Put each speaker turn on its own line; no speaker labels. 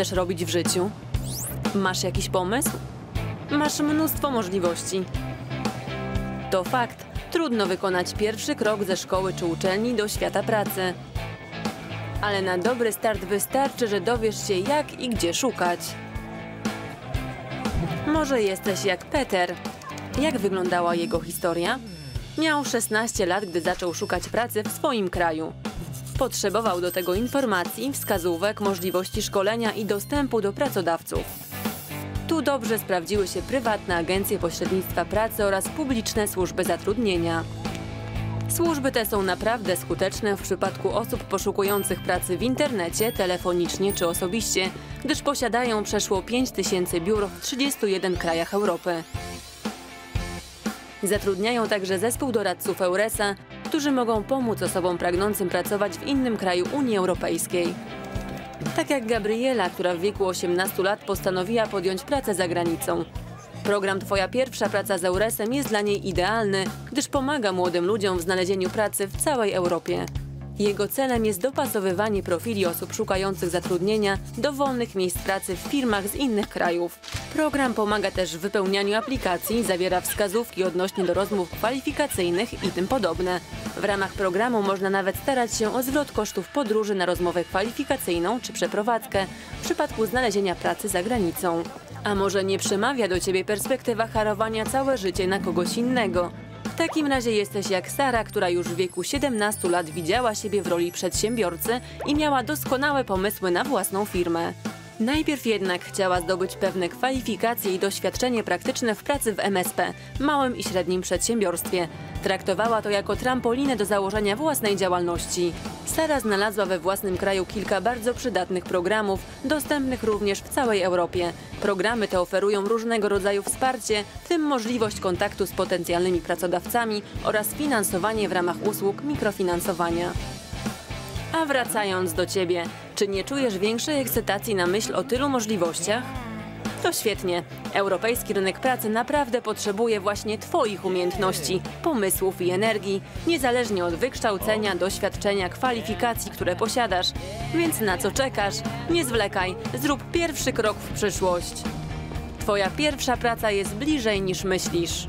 chcesz robić w życiu? Masz jakiś pomysł? Masz mnóstwo możliwości. To fakt. Trudno wykonać pierwszy krok ze szkoły czy uczelni do świata pracy. Ale na dobry start wystarczy, że dowiesz się jak i gdzie szukać. Może jesteś jak Peter. Jak wyglądała jego historia? Miał 16 lat, gdy zaczął szukać pracy w swoim kraju. Potrzebował do tego informacji, wskazówek, możliwości szkolenia i dostępu do pracodawców. Tu dobrze sprawdziły się prywatne agencje pośrednictwa pracy oraz publiczne służby zatrudnienia. Służby te są naprawdę skuteczne w przypadku osób poszukujących pracy w internecie, telefonicznie czy osobiście, gdyż posiadają przeszło 5 tysięcy biur w 31 krajach Europy. Zatrudniają także zespół doradców Euresa, którzy mogą pomóc osobom pragnącym pracować w innym kraju Unii Europejskiej. Tak jak Gabriela, która w wieku 18 lat postanowiła podjąć pracę za granicą. Program Twoja pierwsza praca z Euresem jest dla niej idealny, gdyż pomaga młodym ludziom w znalezieniu pracy w całej Europie. Jego celem jest dopasowywanie profili osób szukających zatrudnienia do wolnych miejsc pracy w firmach z innych krajów. Program pomaga też w wypełnianiu aplikacji, zawiera wskazówki odnośnie do rozmów kwalifikacyjnych i tym podobne. W ramach programu można nawet starać się o zwrot kosztów podróży na rozmowę kwalifikacyjną czy przeprowadzkę w przypadku znalezienia pracy za granicą. A może nie przemawia do ciebie perspektywa harowania całe życie na kogoś innego? W takim razie jesteś jak Sara, która już w wieku 17 lat widziała siebie w roli przedsiębiorcy i miała doskonałe pomysły na własną firmę. Najpierw jednak chciała zdobyć pewne kwalifikacje i doświadczenie praktyczne w pracy w MSP, małym i średnim przedsiębiorstwie. Traktowała to jako trampolinę do założenia własnej działalności. Sara znalazła we własnym kraju kilka bardzo przydatnych programów, dostępnych również w całej Europie. Programy te oferują różnego rodzaju wsparcie, w tym możliwość kontaktu z potencjalnymi pracodawcami oraz finansowanie w ramach usług mikrofinansowania. A wracając do ciebie, czy nie czujesz większej ekscytacji na myśl o tylu możliwościach? To świetnie. Europejski rynek pracy naprawdę potrzebuje właśnie Twoich umiejętności, pomysłów i energii, niezależnie od wykształcenia, doświadczenia, kwalifikacji, które posiadasz. Więc na co czekasz? Nie zwlekaj, zrób pierwszy krok w przyszłość. Twoja pierwsza praca jest bliżej niż myślisz.